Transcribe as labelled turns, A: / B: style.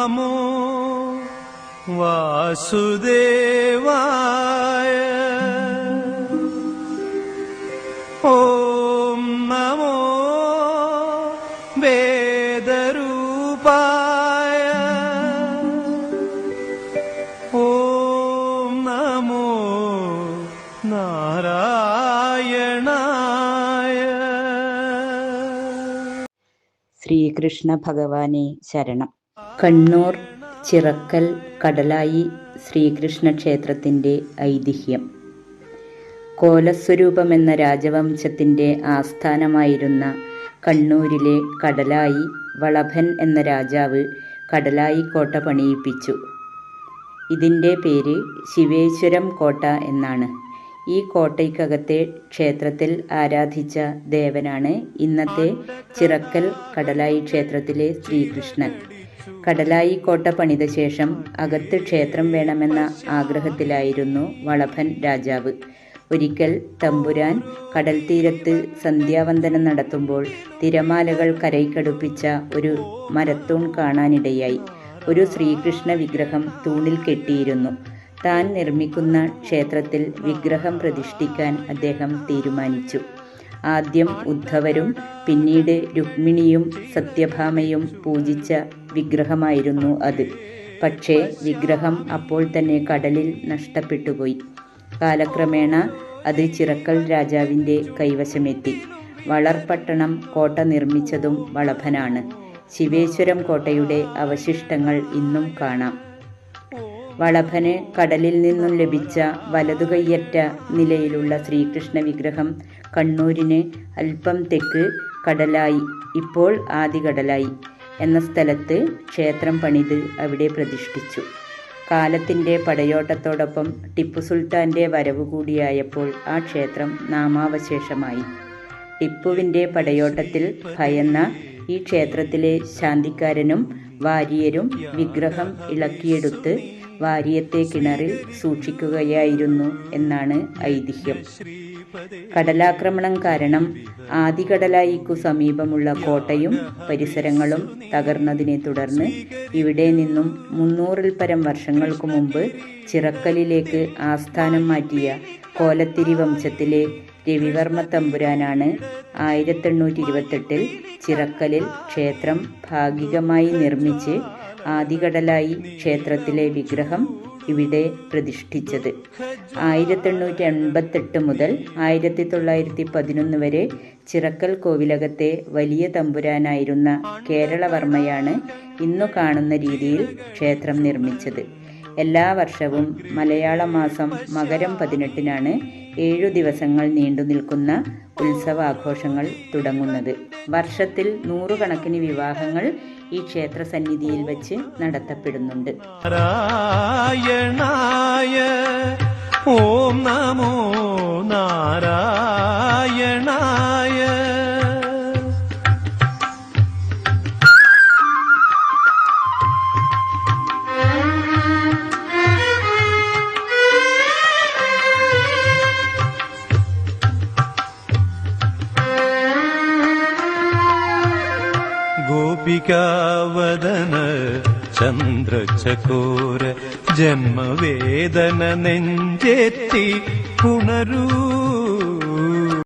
A: नमो वासुदेवाय। ॐ नमो वेदरूपाय। ॐ नमो
B: नारायणाय। श्रीकृष्णभगवाने शरणम् കണ്ണൂർ ചിറക്കൽ കടലായി ശ്രീകൃഷ്ണ ക്ഷേത്രത്തിന്റെ ഐതിഹ്യം. കോലസ്വരൂപമെന്ന രാജവംശത്തിന്റെ ആസ്ഥാനമായിരുന്ന കണ്ണൂരിലെ കടലായി വളഭൻ എന്ന രാജാവ് കടലായി കോട്ട പണിയിപ്പിച്ചു. ഇതിന്റെ പേര് ശിവേശ്വരം കോട്ട എന്നാണ്. ഈ കോട്ടയ്ക്കകത്തെ ക്ഷേത്രത്തിൽ ആരാധിച്ച ദേവനാണ് ഇന്നത്തെ ചിറക്കൽ കടലായി ക്ഷേത്രത്തിലെ ശ്രീകൃഷ്ണൻ. കടലായി കോട്ട പണിത ശേഷം അകത്ത് ക്ഷേത്രം വേണമെന്ന ആഗ്രഹത്തിലായിരുന്നു വളഭൻ രാജാവ്. ഒരിക്കൽ തമ്പുരാൻ കടൽ തീരത്ത് സന്ധ്യാവന്ദനം നടത്തുമ്പോൾ തിരമാലകൾ കരയ്ക്കടുപ്പിച്ച ഒരു മരത്തൂൺ കാണാനിടയായി. ഒരു ശ്രീകൃഷ്ണ വിഗ്രഹം തൂണിൽ കെട്ടിയിരുന്നു. താൻ നിർമ്മിക്കുന്ന ക്ഷേത്രത്തിൽ വിഗ്രഹം പ്രതിഷ്ഠിക്കാൻ അദ്ദേഹം തീരുമാനിച്ചു. ആദ്യം ഉദ്ധവരും പിന്നീട് രുക്മിണിയും സത്യഭാമയും പൂജിച്ച വിഗ്രഹമായിരുന്നു അത്. പക്ഷേ വിഗ്രഹം അപ്പോൾ തന്നെ കടലിൽ നഷ്ടപ്പെട്ടുപോയി. കാലക്രമേണ അത് ചിറക്കൽ രാജാവിന്റെ കൈവശമെത്തി. വളർപട്ടണം കോട്ട നിർമ്മിച്ചതും വളഭനാണ്. ശിവേശ്വരം കോട്ടയുടെ അവശിഷ്ടങ്ങൾ ഇന്നും കാണാം. വളഭന് കടലിൽ നിന്നും ലഭിച്ച വലതുകയ്യറ്റ നിലയിലുള്ള ശ്രീകൃഷ്ണ വിഗ്രഹം കണ്ണൂരിന് അല്പം തെക്ക് കടലായി ഇപ്പോൾ ആദികടലായി എന്ന സ്ഥലത്ത് ക്ഷേത്രം പണിത് അവിടെ പ്രതിഷ്ഠിച്ചു. കാലത്തിന്റെ പടയോട്ടത്തോടൊപ്പം ടിപ്പു സുൽത്താന്റെ വരവ് കൂടിയായപ്പോൾ ആ ക്ഷേത്രം നാമാവശേഷമായി. ടിപ്പുവിന്റെ പടയോട്ടത്തിൽ ഭയന്ന ഈ ക്ഷേത്രത്തിലെ ശാന്തിക്കാരനും വാര്യരും വിഗ്രഹം ഇളക്കിയെടുത്ത് വാര്യത്തെ കിണറിൽ സൂക്ഷിക്കുകയായിരുന്നു എന്നാണ് ഐതിഹ്യം. കടലാക്രമണം കാരണം ആദികടലായിക്കു സമീപമുള്ള കോട്ടയും പരിസരങ്ങളും തകർന്നതിനെ തുടർന്ന് ഇവിടെ നിന്നും മുന്നൂറിൽ പരം വർഷങ്ങൾക്കു മുമ്പ് ചിറക്കലിലേക്ക് ആസ്ഥാനം മാറ്റിയ കോലത്തിരി വംശത്തിലെ രവിവർമ്മ തമ്പുരാനാണ് ആയിരത്തെണ്ണൂറ്റി ഇരുപത്തെട്ടിൽ ചിറക്കലിൽ ക്ഷേത്രം ഭാഗികമായി നിർമ്മിച്ച് ആദികടലായി ക്ഷേത്രത്തിലെ വിഗ്രഹം ഇവിടെ പ്രതിഷ്ഠിച്ചത്. ആയിരത്തി എണ്ണൂറ്റി എൺപത്തെട്ട് മുതൽ ആയിരത്തി തൊള്ളായിരത്തി പതിനൊന്ന് വരെ ചിറക്കൽ കോവിലകത്തെ വലിയ തമ്പുരാനായിരുന്ന കേരളവർമ്മയാണ് ഇന്നു കാണുന്ന രീതിയിൽ ക്ഷേത്രം നിർമ്മിച്ചത്. എല്ലാ വർഷവും മലയാള മാസം മകരം പതിനെട്ടിനാണ് ഏഴു ദിവസങ്ങൾ നീണ്ടു നിൽക്കുന്ന ഉത്സവാഘോഷങ്ങൾ തുടങ്ങുന്നത്. വർഷത്തിൽ നൂറുകണക്കിന് വിവാഹങ്ങൾ ഈ ക്ഷേത്ര സന്നിധിയിൽ വെച്ച് നടത്തപ്പെടുന്നുണ്ട്.
A: ഓം നമോ നാരായണായ. ഗോപികാവദന ചന്ദ്രചകോര ജന്മവേദന നെഞ്ചേറ്റി ഉണരൂ